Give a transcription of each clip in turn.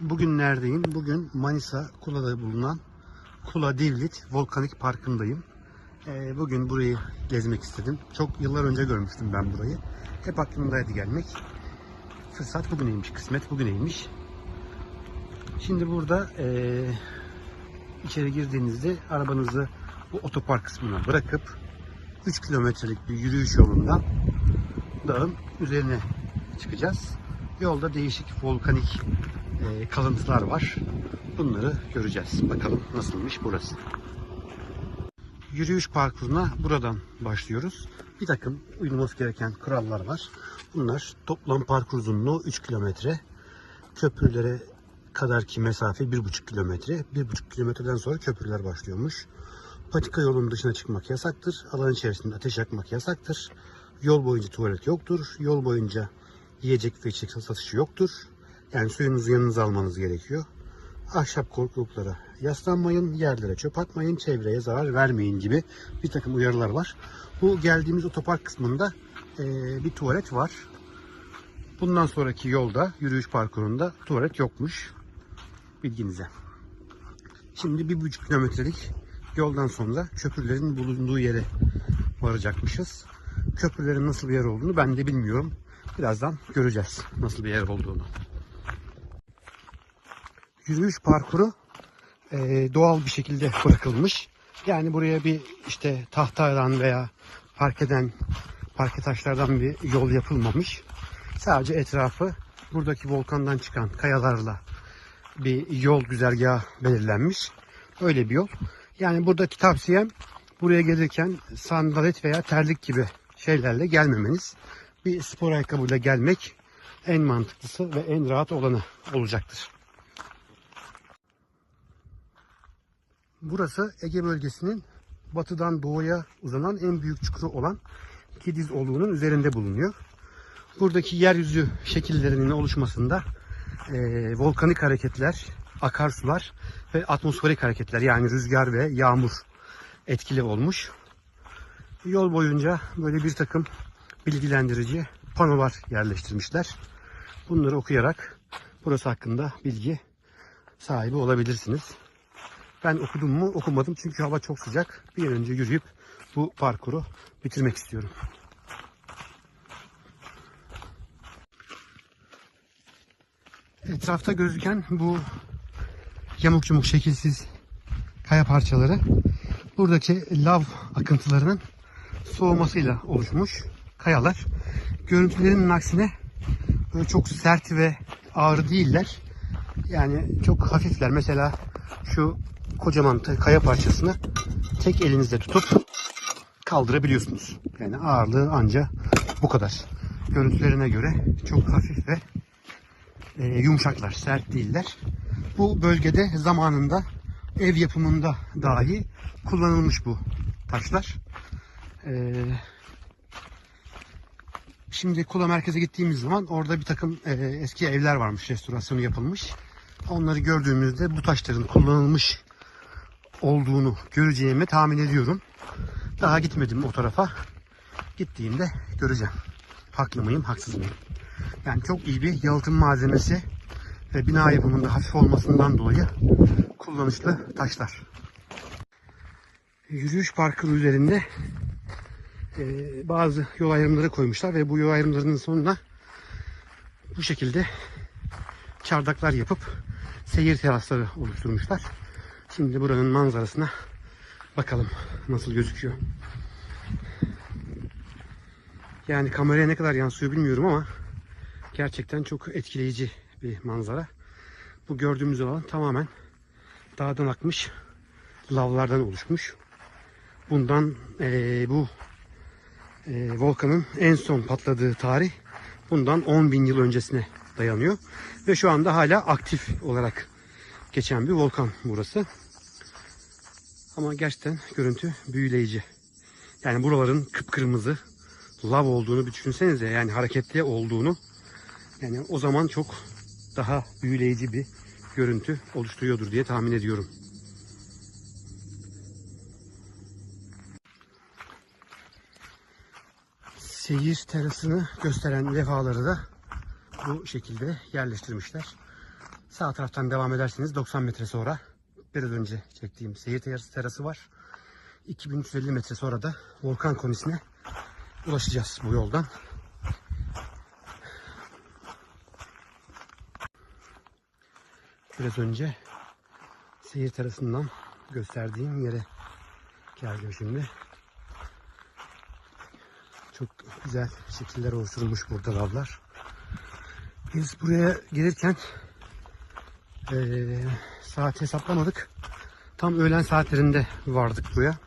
Bugün neredeyim? Bugün Manisa Kula'da bulunan Kula Divlit Volkanik Parkı'ndayım. Ee, bugün burayı gezmek istedim. Çok yıllar önce görmüştüm ben burayı. Hep aklımdaydı gelmek. Fırsat bugüneymiş, kısmet bugüneymiş. Şimdi burada ee, içeri girdiğinizde arabanızı bu otopark kısmına bırakıp 3 kilometrelik bir yürüyüş yolundan dağın üzerine çıkacağız. Yolda değişik volkanik e, kalıntılar var. Bunları göreceğiz. Bakalım nasılmış burası. Yürüyüş parkuruna buradan başlıyoruz. Bir takım uyulması gereken kurallar var. Bunlar toplam parkur uzunluğu 3 kilometre. Köprülere kadarki mesafe 1,5 kilometre. 1,5 kilometreden sonra köprüler başlıyormuş. Patika yolunun dışına çıkmak yasaktır. Alan içerisinde ateş yakmak yasaktır. Yol boyunca tuvalet yoktur. Yol boyunca yiyecek ve içecek satışı yoktur. Yani suyunuzu yanınıza almanız gerekiyor. Ahşap korkuluklara yaslanmayın, yerlere çöp atmayın, çevreye zarar vermeyin gibi bir takım uyarılar var. Bu geldiğimiz otopark kısmında eee, bir tuvalet var. Bundan sonraki yolda, yürüyüş parkurunda tuvalet yokmuş. Bilginize. Şimdi bir buçuk kilometrelik yoldan sonra köprülerin bulunduğu yere varacakmışız. Köprülerin nasıl bir yer olduğunu ben de bilmiyorum. Birazdan göreceğiz nasıl bir yer olduğunu. Yürüyüş parkuru eee, doğal bir şekilde bırakılmış. Yani buraya bir işte tahtadan veya park eden parke taşlardan bir yol yapılmamış. Sadece etrafı buradaki volkandan çıkan kayalarla bir yol güzergahı belirlenmiş. Öyle bir yol. Yani buradaki tavsiyem buraya gelirken sandalet veya terlik gibi şeylerle gelmemeniz. Bir spor ayakkabıyla gelmek en mantıklısı ve en rahat olanı olacaktır. Burası Ege bölgesinin batıdan doğuya uzanan en büyük çukuru olan Kidiz Oluğu'nun üzerinde bulunuyor. Buradaki yeryüzü şekillerinin oluşmasında eee, volkanik hareketler, akarsular ve atmosferik hareketler yani rüzgar ve yağmur etkili olmuş. Yol boyunca böyle bir takım bilgilendirici panolar yerleştirmişler. Bunları okuyarak burası hakkında bilgi sahibi olabilirsiniz. Ben okudum mu okumadım çünkü hava çok sıcak. Bir an önce yürüyüp bu parkuru bitirmek istiyorum. Etrafta gözüken bu yamuk yumuk şekilsiz kaya parçaları buradaki lav akıntılarının soğumasıyla oluşmuş kayalar. Görüntülerinin aksine böyle çok sert ve ağır değiller. Yani çok hafifler. Mesela şu kocaman kaya parçasını tek elinizle tutup kaldırabiliyorsunuz. Yani ağırlığı anca bu kadar. Görüntülerine göre çok hafif ve e, yumuşaklar, sert değiller. Bu bölgede zamanında ev yapımında dahi kullanılmış bu taşlar. E, şimdi Kula merkeze gittiğimiz zaman orada bir takım e, eski evler varmış, restorasyonu yapılmış. Onları gördüğümüzde bu taşların kullanılmış olduğunu göreceğimi tahmin ediyorum. Daha gitmedim o tarafa. Gittiğimde göreceğim. Haklı mıyım, haksız mıyım? Yani çok iyi bir yalıtım malzemesi ve bina yapımında hafif olmasından dolayı kullanışlı taşlar. Yürüyüş parkı üzerinde e, bazı yol ayrımları koymuşlar ve bu yol ayrımlarının sonuna bu şekilde çardaklar yapıp seyir terasları oluşturmuşlar. Şimdi buranın manzarasına bakalım nasıl gözüküyor. Yani kameraya ne kadar yansıyor bilmiyorum ama gerçekten çok etkileyici bir manzara. Bu gördüğümüz alan tamamen dağdan akmış lavlardan oluşmuş. Bundan eee, bu eee, volkanın en son patladığı tarih bundan 10 bin yıl öncesine dayanıyor. Ve şu anda hala aktif olarak geçen bir volkan burası. Ama gerçekten görüntü büyüleyici. Yani buraların kıpkırmızı lav olduğunu bir düşünsenize. Yani hareketli olduğunu. Yani o zaman çok daha büyüleyici bir görüntü oluşturuyordur diye tahmin ediyorum. Seyir terasını gösteren levhaları da bu şekilde yerleştirmişler. Sağ taraftan devam ederseniz 90 metre sonra biraz önce çektiğim seyir terası- var. 2350 metre sonra da volkan konisine ulaşacağız bu yoldan. Biraz önce seyir terasından gösterdiğim yere geldim şimdi. Çok güzel şekiller oluşturulmuş burada lavlar. Biz buraya gelirken eee saat hesaplamadık. Tam öğlen saatlerinde vardık buraya.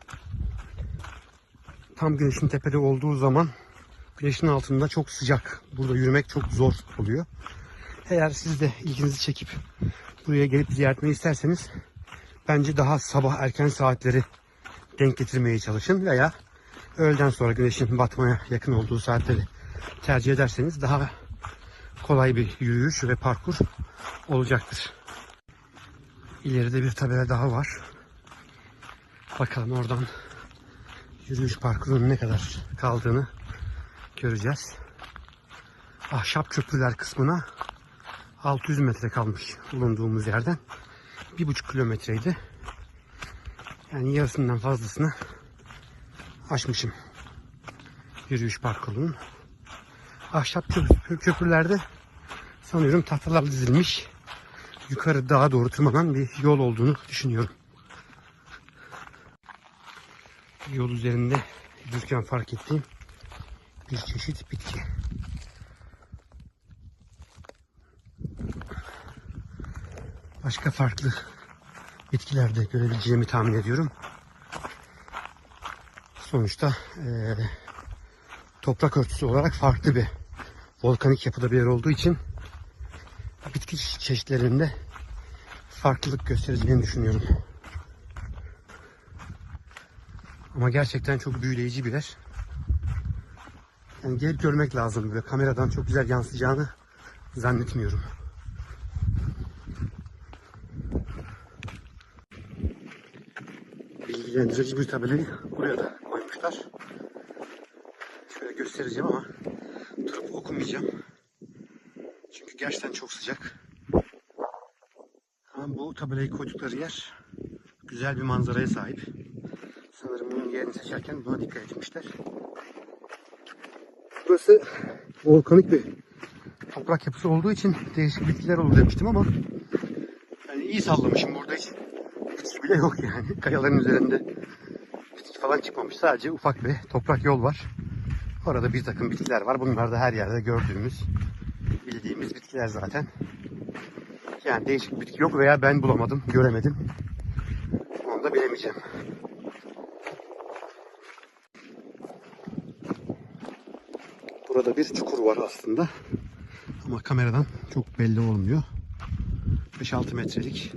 Tam güneşin tepede olduğu zaman güneşin altında çok sıcak. Burada yürümek çok zor oluyor. Eğer siz de ilginizi çekip buraya gelip ziyaret isterseniz bence daha sabah erken saatleri denk getirmeye çalışın veya öğleden sonra güneşin batmaya yakın olduğu saatleri tercih ederseniz daha kolay bir yürüyüş ve parkur olacaktır. İleride bir tabela daha var. Bakalım oradan yürüyüş parkurunun ne kadar kaldığını göreceğiz. Ahşap köprüler kısmına 600 metre kalmış bulunduğumuz yerden. 1,5 kilometreydi. Yani yarısından fazlasını aşmışım yürüyüş parkurunun. Ahşap köprü- köprülerde sanıyorum tahtalar dizilmiş yukarı dağa doğru tırmanan bir yol olduğunu düşünüyorum. Yol üzerinde yürürken fark ettiğim bir çeşit bitki. Başka farklı bitkiler de görebileceğimi tahmin ediyorum. Sonuçta eee, toprak örtüsü olarak farklı bir volkanik yapıda bir yer olduğu için bitki çeşitlerinde farklılık göstereceğini düşünüyorum. Ama gerçekten çok büyüleyici bir yer. Yani gelip görmek lazım böyle kameradan çok güzel yansıyacağını zannetmiyorum. Bilgilendirici bir tabelayı buraya da koymuşlar. Şöyle göstereceğim ama durup okumayacağım. Gerçekten çok sıcak. Ama bu tabelayı koydukları yer güzel bir manzaraya sahip. Sanırım bunun yerini seçerken buna dikkat etmişler. Burası volkanik bir toprak yapısı olduğu için değişik bitkiler olur demiştim ama yani iyi sallamışım burada hiç bitki bile yok yani. Kayaların üzerinde bitki falan çıkmamış. Sadece ufak bir toprak yol var. Orada bir takım bitkiler var. Bunlar da her yerde gördüğümüz, bildiğimiz bitkiler zaten. Yani değişik bitki yok veya ben bulamadım, göremedim. Onu da bilemeyeceğim. Burada bir çukur var aslında. Ama kameradan çok belli olmuyor. 5-6 metrelik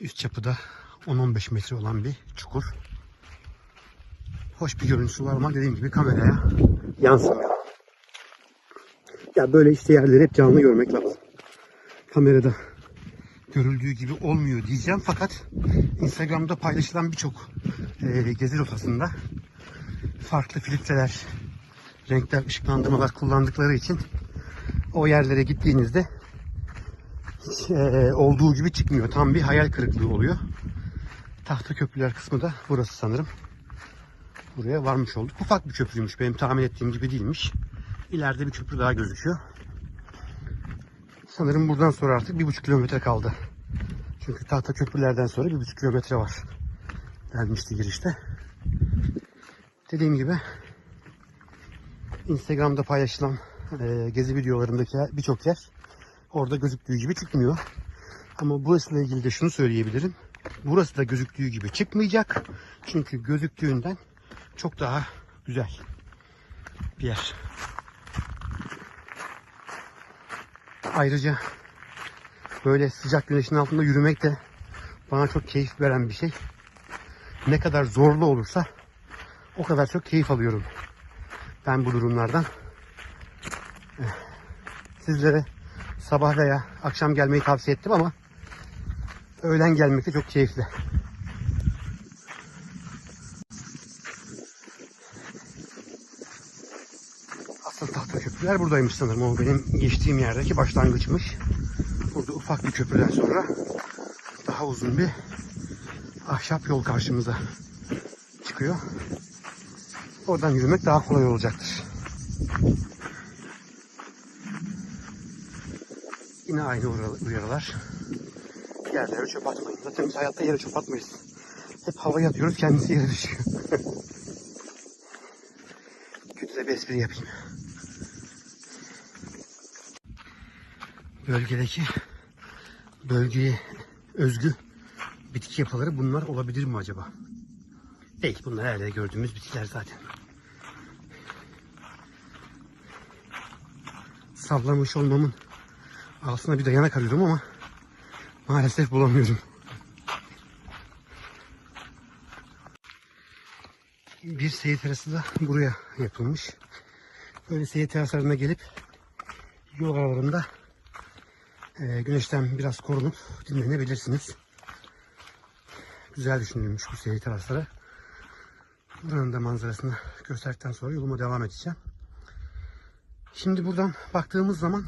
üst çapı da 10-15 metre olan bir çukur. Hoş bir görüntüsü var ama dediğim gibi kameraya yansımıyor. Ya böyle işte yerleri hep canlı görmek lazım. Kamerada görüldüğü gibi olmuyor diyeceğim fakat Instagram'da paylaşılan birçok e, gezi rotasında farklı filtreler, renkler, ışıklandırmalar kullandıkları için o yerlere gittiğinizde hiç e, olduğu gibi çıkmıyor. Tam bir hayal kırıklığı oluyor. Tahta köprüler kısmı da burası sanırım. Buraya varmış olduk. Ufak bir köprüymüş. Benim tahmin ettiğim gibi değilmiş. İleride bir köprü daha gözüküyor. Sanırım buradan sonra artık bir buçuk kilometre kaldı. Çünkü tahta köprülerden sonra bir buçuk kilometre var. Denmişti girişte. Dediğim gibi Instagram'da paylaşılan e, gezi videolarındaki birçok yer orada gözüktüğü gibi çıkmıyor. Ama burasıyla ilgili de şunu söyleyebilirim. Burası da gözüktüğü gibi çıkmayacak. Çünkü gözüktüğünden çok daha güzel bir yer. Ayrıca böyle sıcak güneşin altında yürümek de bana çok keyif veren bir şey. Ne kadar zorlu olursa o kadar çok keyif alıyorum. Ben bu durumlardan. Eh, Sizlere sabah veya akşam gelmeyi tavsiye ettim ama öğlen gelmek de çok keyifli. Köprüler buradaymış sanırım. O benim geçtiğim yerdeki başlangıçmış. Burada ufak bir köprüden sonra daha uzun bir ahşap yol karşımıza çıkıyor. Oradan yürümek daha kolay olacaktır. Yine aynı uyarı- uyarılar. Yerlere çöp atmayın. Zaten biz hayatta yere çöp atmayız. Hep havaya atıyoruz kendisi yere düşüyor. Kötü de bir espri yapayım. Bölgedeki bölgeye özgü bitki yapıları bunlar olabilir mi acaba? Değil. Bunlar her yerde gördüğümüz bitkiler zaten. Sallamış olmamın aslında bir dayanak arıyorum ama maalesef bulamıyorum. Bir seyir terası da buraya yapılmış. Böyle seyir teraslarına gelip yol aralarında e, güneşten biraz korunup dinlenebilirsiniz. Güzel düşünülmüş bu seyir terasları. Buranın da manzarasını gösterdikten sonra yoluma devam edeceğim. Şimdi buradan baktığımız zaman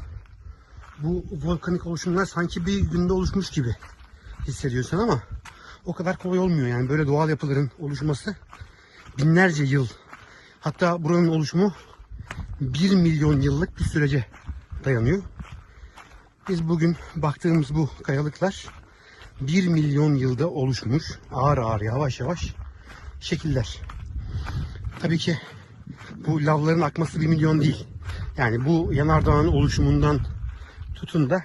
bu volkanik oluşumlar sanki bir günde oluşmuş gibi hissediyorsun ama o kadar kolay olmuyor yani böyle doğal yapıların oluşması binlerce yıl hatta buranın oluşumu 1 milyon yıllık bir sürece dayanıyor. Biz bugün baktığımız bu kayalıklar 1 milyon yılda oluşmuş ağır ağır yavaş yavaş şekiller. Tabii ki bu lavların akması 1 milyon değil. Yani bu yanardağın oluşumundan tutun da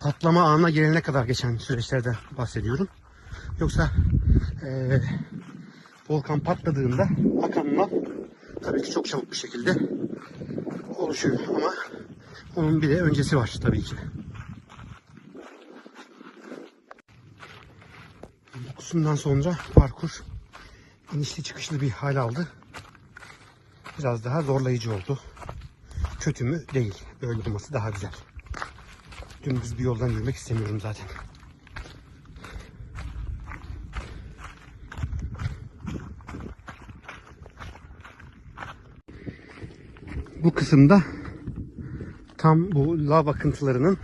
patlama anına gelene kadar geçen süreçlerden bahsediyorum. Yoksa eee, volkan patladığında akan lav tabii ki çok çabuk bir şekilde oluşuyor ama onun bir de öncesi var tabii ki. Kısımdan sonra parkur inişli çıkışlı bir hal aldı. Biraz daha zorlayıcı oldu. Kötü mü? Değil. Böyle olması daha güzel. Dümdüz bir yoldan yürümek istemiyorum zaten. Bu kısımda tam bu lav akıntılarının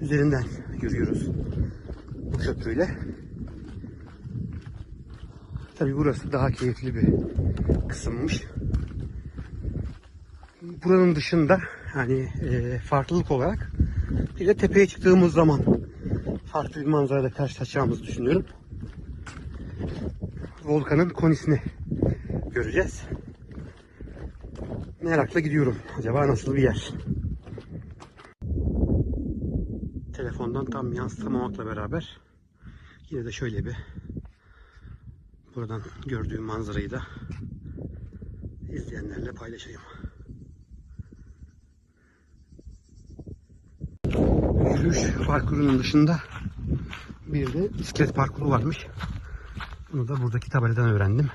üzerinden yürüyoruz. Bu köprüyle. Tabi burası daha keyifli bir kısımmış. Buranın dışında hani e, farklılık olarak bir de tepeye çıktığımız zaman farklı bir manzarayla karşılaşacağımızı düşünüyorum. Volkanın konisini göreceğiz. Merakla gidiyorum. Acaba nasıl bir yer? Telefondan tam yansıtamamakla beraber yine de şöyle bir buradan gördüğüm manzarayı da izleyenlerle paylaşayım. Yürüyüş parkurunun dışında bir de bisiklet parkuru varmış. Bunu da buradaki tabeladan öğrendim.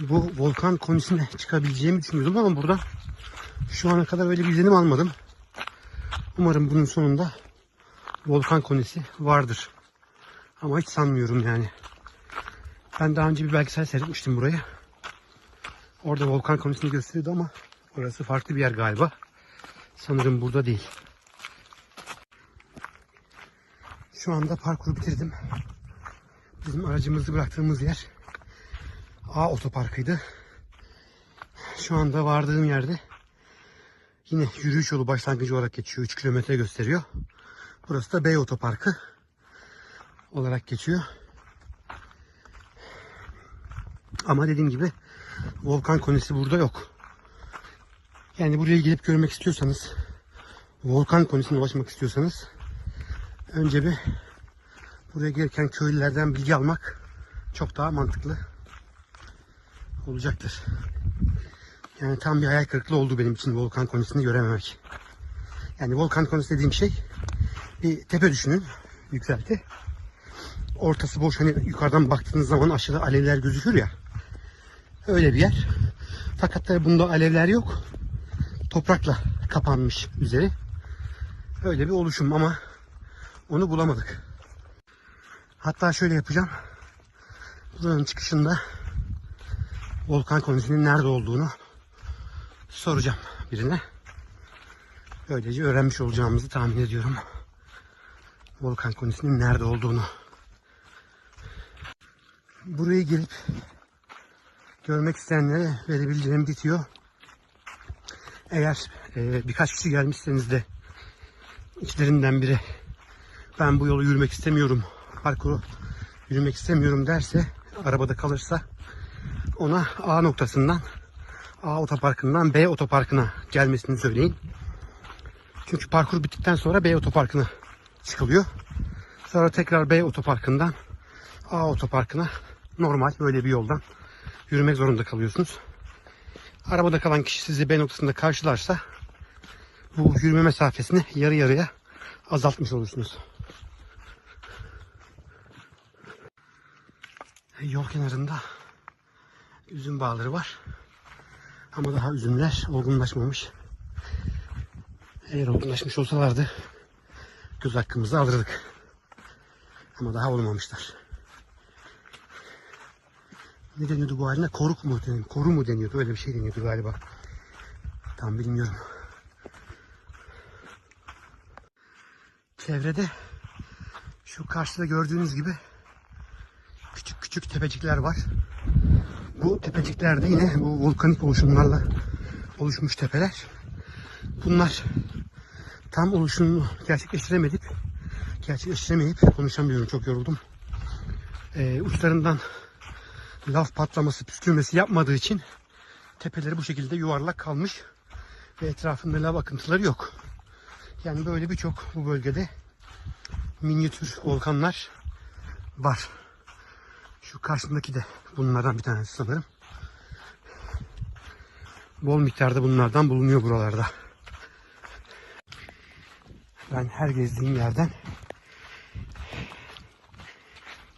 Bu volkan konisine çıkabileceğimi düşünüyordum ama burada şu ana kadar öyle bir izlenim almadım. Umarım bunun sonunda volkan konisi vardır. Ama hiç sanmıyorum yani. Ben daha önce bir belgesel seyretmiştim buraya. Orada volkan konisini gösteriyordu ama orası farklı bir yer galiba. Sanırım burada değil. Şu anda parkuru bitirdim. Bizim aracımızı bıraktığımız yer A otoparkıydı. Şu anda vardığım yerde yine yürüyüş yolu başlangıcı olarak geçiyor. 3 kilometre gösteriyor. Burası da B otoparkı olarak geçiyor. Ama dediğim gibi volkan konisi burada yok. Yani buraya gelip görmek istiyorsanız, volkan konisine ulaşmak istiyorsanız önce bir buraya gelirken köylülerden bilgi almak çok daha mantıklı olacaktır. Yani tam bir hayal kırıklığı oldu benim için volkan konisini görememek. Yani volkan konisi dediğim şey bir tepe düşünün yükselti. Ortası boş hani yukarıdan baktığınız zaman aşağıda alevler gözükür ya. Öyle bir yer. Fakat tabi bunda alevler yok. Toprakla kapanmış üzeri. Öyle bir oluşum ama onu bulamadık. Hatta şöyle yapacağım. Buranın çıkışında volkan konisinin nerede olduğunu soracağım birine. Böylece öğrenmiş olacağımızı tahmin ediyorum. Volkan konisinin nerede olduğunu. Buraya gelip görmek isteyenlere verebileceğim bitiyor. Eğer e, birkaç kişi gelmişseniz de içlerinden biri ben bu yolu yürümek istemiyorum, parkuru yürümek istemiyorum derse, arabada kalırsa ona A noktasından A otoparkından B otoparkına gelmesini söyleyin. Çünkü parkur bittikten sonra B otoparkına çıkılıyor. Sonra tekrar B otoparkından A otoparkına normal böyle bir yoldan yürümek zorunda kalıyorsunuz. Arabada kalan kişi sizi B noktasında karşılarsa bu yürüme mesafesini yarı yarıya azaltmış olursunuz. Yol kenarında üzüm bağları var. Ama daha üzümler olgunlaşmamış. Eğer olgunlaşmış olsalardı göz hakkımızı alırdık. Ama daha olmamışlar. Ne deniyordu bu haline? Koruk mu deniyordu? Koru mu deniyordu? Öyle bir şey deniyordu galiba. Tam bilmiyorum. Çevrede şu karşıda gördüğünüz gibi küçük küçük tepecikler var. Bu tepeciklerde yine bu volkanik oluşumlarla oluşmuş tepeler. Bunlar tam oluşumunu gerçekleştiremedik. Gerçekleştiremeyip konuşamıyorum çok yoruldum. Ee, uçlarından lav patlaması, püskürmesi yapmadığı için tepeleri bu şekilde yuvarlak kalmış ve etrafında lav akıntıları yok. Yani böyle birçok bu bölgede minyatür volkanlar var. Şu karşımdaki de bunlardan bir tanesi sanırım. Bol miktarda bunlardan bulunuyor buralarda. Ben her gezdiğim yerden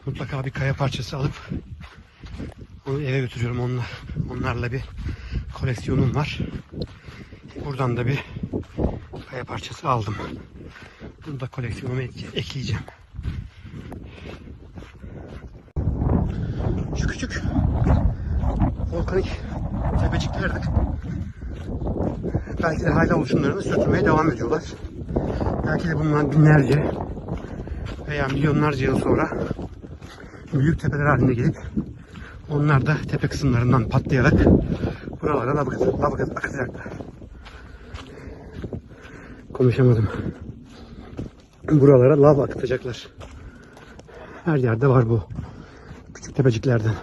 mutlaka bir kaya parçası alıp onu eve götürüyorum onunla. Onlarla bir koleksiyonum var. Buradan da bir kaya parçası aldım. Bunu da koleksiyonuma ek- ekleyeceğim. Şu küçük volkanik tepeciklerdir. Belki de hala oluşumlarını sürdürmeye devam ediyorlar. Belki de bundan binlerce veya milyonlarca yıl sonra büyük tepeler haline gelip onlar da tepe kısımlarından patlayarak buralara lav, lav akıtacaklar. Konuşamadım. Buralara lav akıtacaklar. Her yerde var bu. Küçük tepeciklerden.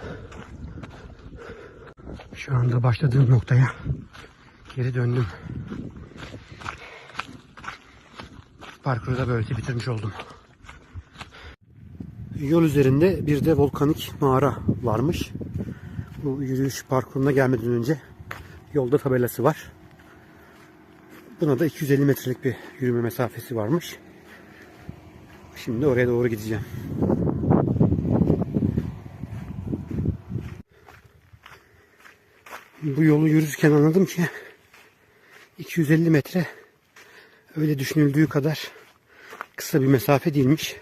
Şu anda başladığım noktaya geri döndüm. Parkuru da böylece bitirmiş oldum. Yol üzerinde bir de volkanik mağara varmış. Bu yürüyüş parkuruna gelmeden önce yolda tabelası var. Buna da 250 metrelik bir yürüme mesafesi varmış. Şimdi oraya doğru gideceğim. Bu yolu yürürken anladım ki 250 metre öyle düşünüldüğü kadar kısa bir mesafe değilmiş.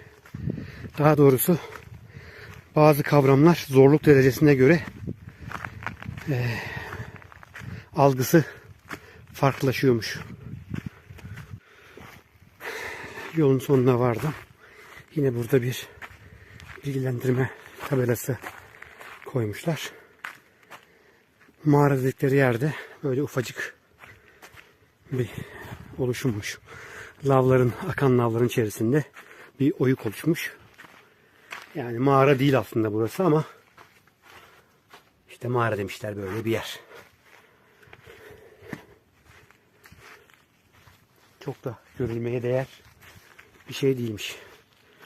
Daha doğrusu bazı kavramlar zorluk derecesine göre eee, algısı farklılaşıyormuş. Yolun sonuna vardım. Yine burada bir bilgilendirme tabelası koymuşlar. Mağara dedikleri yerde böyle ufacık bir oluşummuş. Lavların, akan lavların içerisinde bir oyuk oluşmuş. Yani mağara değil aslında burası ama işte mağara demişler böyle bir yer. Çok da görülmeye değer bir şey değilmiş.